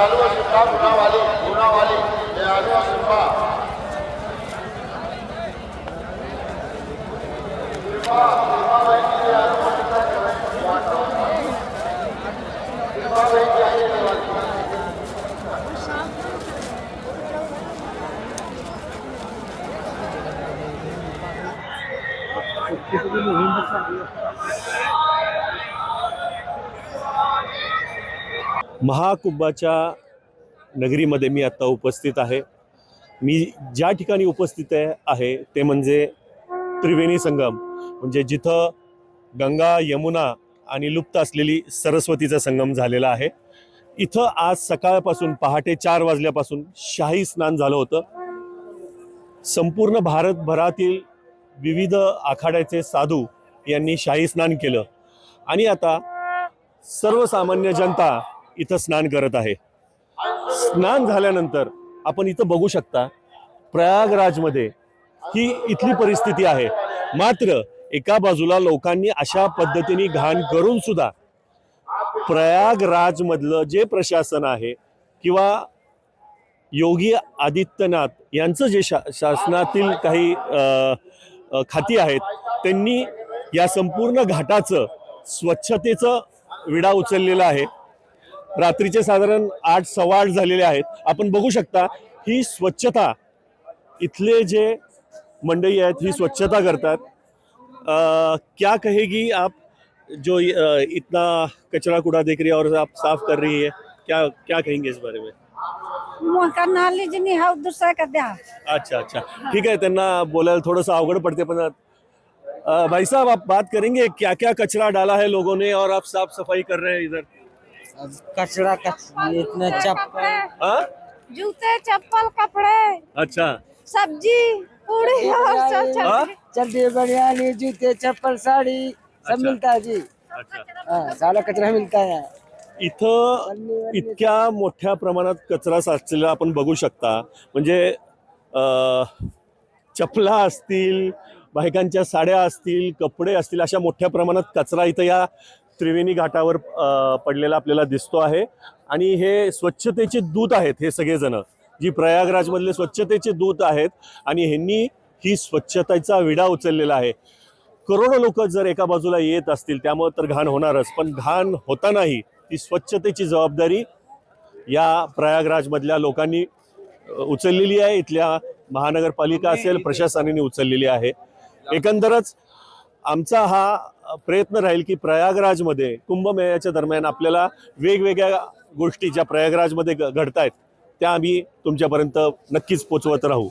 दयालु सिंपा गुना वाली गुना वाली दयालु महाकुंभाच्या नगरीमध्ये मी आत्ता उपस्थित आहे. मी ज्या ठिकाणी उपस्थित आहे ते म्हणजे त्रिवेणी संगम. म्हणजे जिथं गंगा यमुना आणि लुप्त असलेली सरस्वतीचा संगम झालेला आहे. इथं आज सकाळपासून पहाटे चार वाजल्यापासून शाही स्नान झालं होतं. संपूर्ण भारतभरातील विविध आखाड्याचे साधू यांनी शाही स्नान केलं. आणि आता सर्वसामान्य जनता इथं स्नान करत आहे. स्नान झाल्यानंतर आपण इथं बघू शकता प्रयागराजमध्ये ही इथली परिस्थिती आहे. मात्र एका बाजूला लोकांनी अशा पद्धतीने घाण करून सुद्धा प्रयागराजमधलं जे प्रशासन आहे किंवा योगी आदित्यनाथ यांचं जे शा शासनातील काही खाती आहेत त्यांनी या संपूर्ण घाटाचं स्वच्छतेचं विडा उचललेला आहे. रात्रीचे साधारण आठ सव्वा आठ झालेले आहेत. आपण बघू शकता ही स्वच्छता इथले जे मंडळी आहेत ही स्वच्छता करतात. क्या कहेगी आप जो इतना कचरा कूड़ा देख रही है और आप साफ कर रही है? क्या क्या कहेंगे इस बारे में? हा दुसरा का द्या अच्छा अच्छा। ठीक है त्यांना बोलायला थोडंसं अवघड पडते पण अ, भाई साहब आप बात करेंगे क्या क्या कचरा डाला है लोगों ने और आप साफ सफाई कर रहे हैं इधर? कचरा कच- इतना चप्पल। हाँ? जूते चप्पल कपड़े। अच्छा। सब्जी पूरी और सब हाँ? चल चड्डी बनियानी जूते चप्पल साड़ी सब अच्छा। मिलता है जी। अच्छा। हाँ सारा कचरा मिलता है। इथं इतक्या मोठ्या प्रमाणात कचरा साचलेला आपण बघू शकता. म्हणजे अ, चपला असतील बायकांच्या साड्या असतील कपडे असतील अशा मोठ्या प्रमाणात कचरा इथं या त्रिवेणी घाटावर पडलेला आपल्याला दिसतो आहे. आणि हे स्वच्छतेचे दूत आहेत हे सगळेजण जी प्रयागराजमधले स्वच्छतेचे दूत आहेत. आणि ह्यांनी ही स्वच्छतेचा विडा उचललेला आहे. करोडो लोक जर एका बाजूला येत असतील त्यामुळे तर घाण होणारच. पण घाण होतानाही ती स्वच्छतेची जबाबदारी या प्रयागराजमधल्या लोकांनी उचललेली आहे. इथल्या महानगरपालिका असेल प्रशासनाने उचललेली आहे. एकंदरच आमचा हा प्रयत्न राहील की प्रयागराजमध्ये कुंभमेळ्याच्या दरम्यान आपल्याला वेगवेगळ्या गोष्टी ज्या प्रयागराजमध्ये घ- घडतायत त्या आम्ही तुमच्यापर्यंत नक्कीच पोचवत राहू.